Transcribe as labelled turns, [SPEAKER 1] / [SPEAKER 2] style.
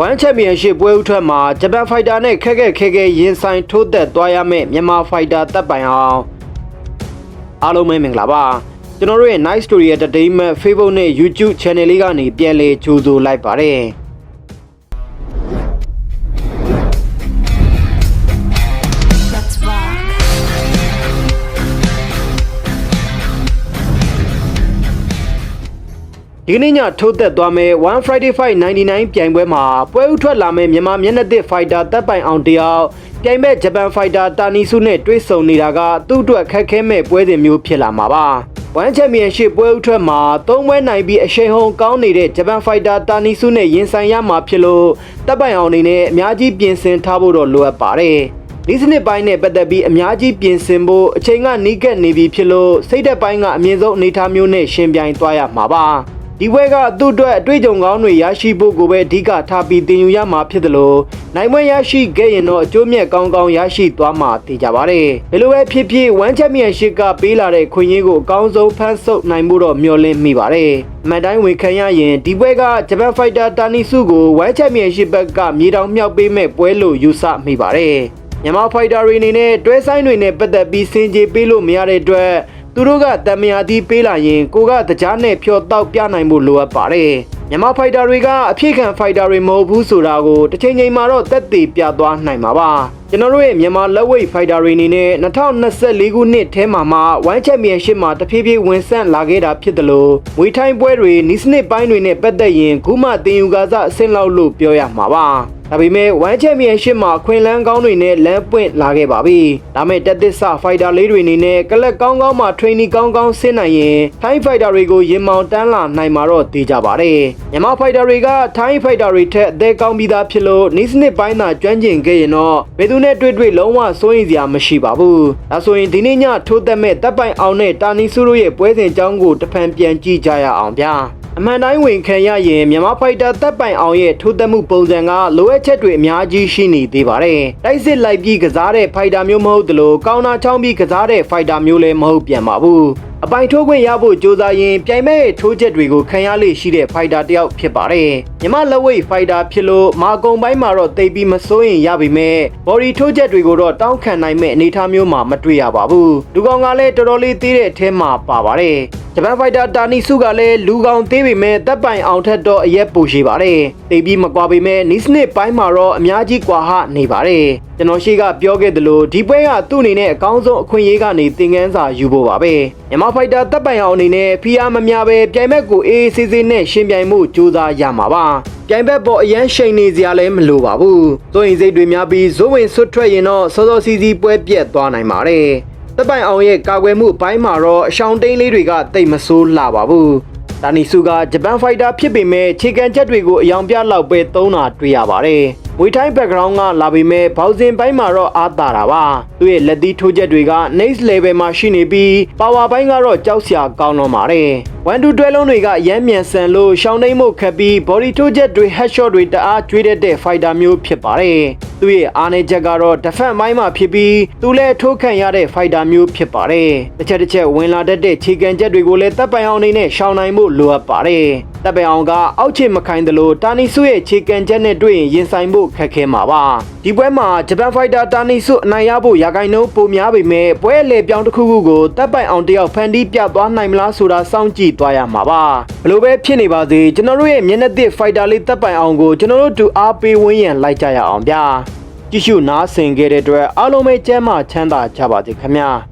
[SPEAKER 1] One Championship ပွဲဥထွက်မှာဂျပန်ဖိုက်တာနဲ့ခက်ခက်ခဲခဲရင်ဆိုင်ထိုးသက်သွားရမယ့်မြန်မာဖိုက်တာတပ်ပိုင်အောင်အားလုံးပဲမင်္ဂလာပါကျွန်တော်တို့ရဲ့ Nice Story Entertainment Facebook နဲ့ YouTube Channel လေးကနေပြန်လည်ကြိုဆိုလိုက်ပါတယ် ဒီကနေ့ညထိုးသက်သွားမယ့် One Friday Fight 99ပြိုင်ပွဲမှာပွဲဥထွက်လာမယ့်မြန်မာမျက်နှာသစ်ဖိုက်တာတပ်ပိုင်အောင်တယောက်ပြိုင်မဲ့ဂျပန်ဖိုက်တာတာနီစုနဲ့တွေ့ဆုံနေတာကသူ့အတွက်ခက်ခဲမဲ့ပွဲစဉ်မျိုးဖြစ်လာမှာပါ။ One Championship ပွဲဥထွက်မှာသုံးပွဲနိုင်ပြီးအရှိန်ဟုန်ကောင်းနေတဲ့ဂျပန်ဖိုက်တာတာနီစုနဲ့ရင်ဆိုင်ရမှာဖြစ်လို့တပ်ပိုင်အောင်အနေနဲ့အများကြီးပြင်ဆင်ထားဖို့တော့လိုအပ်ပါတယ်။ဒီစနစ်ပိုင်းနဲ့ပတ်သက်ပြီးအများကြီးပြင်ဆင်ဖို့အချိန်ကနီးကပ်နေပြီဖြစ်လို့စိတ်သက်ပိုင်းကအမြင့်ဆုံးအနေအထားမျိုးနဲ့ရှင်ပြိုင်သွားရမှာပါ ဒီဘွဲကသူ့အတွက်အတွေ့အကြုံကောင်းတွေရရှိဖို့ကိုပဲအဓိကထားပြီးတင်ယူရမှာဖြစ်တယ်လို့နိုင်မွေရရှိခဲ့ရင်တော့အကျိုးမြတ်ကောင်းကောင်းရရှိသွားမှာသိကြပါတယ်ဘယ်လိုပဲဖြစ်ဖြစ် One Championship ကပေးလာတဲ့ခွင့်ရင်းကိုအကောင်းဆုံးဖန်ဆုပ်နိုင်မှုတော့မျှော်လင့်မိပါတယ်အမှန်တိုင်းဝင်ခံရရင်ဒီဘွဲကဂျပန်ဖိုက်တာတာနီစုကို One Championship ဘက်ကမြေတောင်မြောက်ပေးမဲ့ပွဲလို့ယူဆမိပါတယ်မြန်မာဖိုက်တာတွေအနေနဲ့တွဲဆိုင်တွေနဲ့ပတ်သက်ပြီးစင်ကြေပေးလို့မရတဲ့အတွက် သူတို့ကတမယာတီးပေးလာရင်ကိုကတကြားနဲ့ဖြော်တောက်ပြနိုင်ဖို့လိုအပ်ပါတယ်မြန်မာဖိုက်တာတွေကအဖြစ်ခံဖိုက်တာတွေမဟုတ်ဘူးဆိုတာကိုတစ်ချိန်ချိန်မှာတော့တက်သေးပြသွားနိုင်မှာပါကျွန်တော်တို့ရဲ့မြန်မာလက်ဝိတ်ဖိုက်တာတွေအနေနဲ့2024ခုနှစ်ထဲမှာမှဝိုင်းချက်မြန်ရှစ်မှာတဖြည်းဖြည်းဝင်ဆန့်လာခဲ့တာဖြစ်တယ်လို့ငွေထိုင်းပွဲတွေနီးစနစ်ပိုင်းတွေနဲ့ပတ်သက်ရင်ခုမှတင်ယူကားစအဆင့်လောက်လို့ပြောရမှာပါ ဒါပေမဲ့ဝမ်ချန်ပီယံရှစ်မှာခွင်လန်းကောင်းတွေနဲ့လမ်းပွင့်လာခဲ့ပါပြီ။ဒါမဲ့တက်သစ်ဆဖိုက်တာလေးတွေအနေနဲ့ကလပ်ကောင်းကောင်းမှာ training ကောင်းကောင်းဆင်းနိုင်ရင်ထိုင်းဖိုက်တာတွေကိုရင်မောင်တန်းလာနိုင်မှာတော့သိကြပါတယ်။မြန်မာဖိုက်တာတွေကထိုင်းဖိုက်တာတွေထက်အသေးကောင်းပြီးသားဖြစ်လို့နီးစနစ်ပိုင်းသာကျွမ်းကျင်ခဲ့ရင်တော့ဘယ်သူနဲ့တွေ့တွေ့လုံးဝစိုးရင်စရာမရှိပါဘူး။ဒါဆိုရင်ဒီနေ့ညထိုးသက်မဲ့တပ်ပိုင်အောင်နဲ့တာနီစုတို့ရဲ့ပွဲစဉ်အကြောင်းကိုတစ်ဖန်ပြန်ကြည့်ကြရအောင်ဗျာ။ အမှန်တိုင်းဝင်ခံရရင်မြန်မာဖိုက်တာတပ်ပိုင်အောင်ရဲ့ထိုးသက်မှုပုံစံကလိုအပ်ချက်တွေအများကြီးရှိနေသေးပါတယ်။တိုက်စစ်လိုက်ပြီးကစားတဲ့ဖိုက်တာမျိုးမဟုတ်သလိုကောင်းတာချောင်းပြီးကစားတဲ့ဖိုက်တာမျိုးလည်းမဟုတ်ပြန်ပါဘူး။အပိုင်ထိုးခွင့်ရဖို့ကြိုးစားရင်ပြိုင်မဲ့ထိုးချက်တွေကိုခံရလေရှိတဲ့ဖိုက်တာတစ်ယောက်ဖြစ်ပါတယ်။မြမလက်ဝိတ်ဖိုက်တာဖြစ်လို့မာကုံပိုင်းမှာတော့တိတ်ပြီးမစိုးရင်ရပါမယ် body ထိုးချက်တွေကိုတော့တောင်းခံနိုင်မဲ့အနေအထားမျိုးမှာမတွေ့ရပါဘူး။လူကောင်ကလည်းတော်တော်လေးသေးတဲ့အထဲမှာပါပါတယ်။ ဂျပန်ဖိုက်တာတာနီစုကလည်းလူကောင်သေးပေမဲ့တပ်ပိုင်အောင်ထက်တော့အရက်ပူရှိပါတယ်။တိတ်ပြီးမကွာပေမဲ့နီးစနစ်ပိုင်းမှာတော့အများကြီးကွာဟနေပါတယ်။ကျွန်တော်ရှိကပြောခဲ့သလိုဒီပွဲကသူ့အနေနဲ့အကောင်းဆုံးအခွင့်အရေးကနေသင်ခန်းစာယူဖို့ပါပဲ။မြန်မာဖိုက်တာတပ်ပိုင်အောင်အနေနဲ့ဖီအားမများပဲပြိုင်ဘက်ကိုအေးအေးဆေးဆေးနဲ့ရှင်ပြိုင်မှုကြိုးစားရမှာပါ။ပြိုင်ဘက်ပေါ်အရန်ရှိန်နေစရာလည်းမလိုပါဘူး။သို့ရင်စိတ်တွေများပြီးဇိုးဝင်ဆွတ်ထွက်ရင်တော့စောစောစီးစီးပွဲပြက်သွားနိုင်ပါတယ်။ တပ်ပိုင်အောင်ရဲ့ကာကွယ်မှုဘိုင်းမှာတော့အရှောင်းတိန်လေးတွေကတိတ်မဆိုးလှပါဘူး။တာနီစုကဂျပန်ဖိုက်တာဖြစ်ပေမဲ့ခြေကန်ချက်တွေကိုအယောင်ပြလောက်ပဲသုံးတာတွေ့ရပါတယ်။မွေထိုင်း background ကလာပေမဲ့ဘောက်စင်ပိုင်းမှာတော့အားတာတာပါ။သူ့ရဲ့လက်သီးထိုးချက်တွေက next level မှာရှိနေပြီး power ပိုင်းကတော့ကြောက်စရာကောင်းတော့ပါတယ်။1 to 12လုံးတွေကရမ်းမြန်ဆန်လို့ရှောင်းနှိမ့်မှုခက်ပြီး body ထိုးချက်တွေ headshot တွေတအားကျွေးတတ်တဲ့ fighter မျိုးဖြစ်ပါတယ်။သူ့ရဲ့အားနည်းချက်ကတော့ defense ပိုင်းမှာဖြစ်ပြီးသူလည်းထိုးခံရတဲ့ fighter မျိုးဖြစ်ပါတယ်။တစ်ချက်တစ်ချက်ဝင်လာတတ်တဲ့ခြေကန်ချက်တွေကိုလည်းတပ်ပိုင်အောင်အနေနဲ့ရှောင်နိုင်မှုလိုအပ်ပါတယ်။ တပ်ပိုင်အောင်ကအောက်ခြေမခိုင်းသလိုတာနီစုရဲ့ခြေကန်ချက်နဲ့တွေ့ရင်ရင်ဆိုင်ဖို့ခက်ခဲမှာပါ။ဒီပွဲမှာဂျပန်ဖိုက်တာတာနီစုအနိုင်ရဖို့ရာဂိုင်နှုန်းပိုများပေမဲ့ပွဲလေပြောင်းတစ်ခုခုကိုတပ်ပိုင်အောင်တယောက်ဖန်တီးပြသွားနိုင်မလားဆိုတာစောင့်ကြည့်သွားရမှာပါ။ဘလို့ပဲဖြစ်နေပါစေကျွန်တော်တို့ရဲ့မျက်နှာသစ်ဖိုက်တာလေးတပ်ပိုင်အောင်ကိုကျွန်တော်တို့တူအားပေးဝန်းရံလိုက်ကြရအောင်ဗျာ။ကြည့်ရှုနားဆင်ခဲ့တဲ့အတွက်အားလုံးပဲကျမ်းမာချမ်းသာကြပါစေခင်ဗျာ။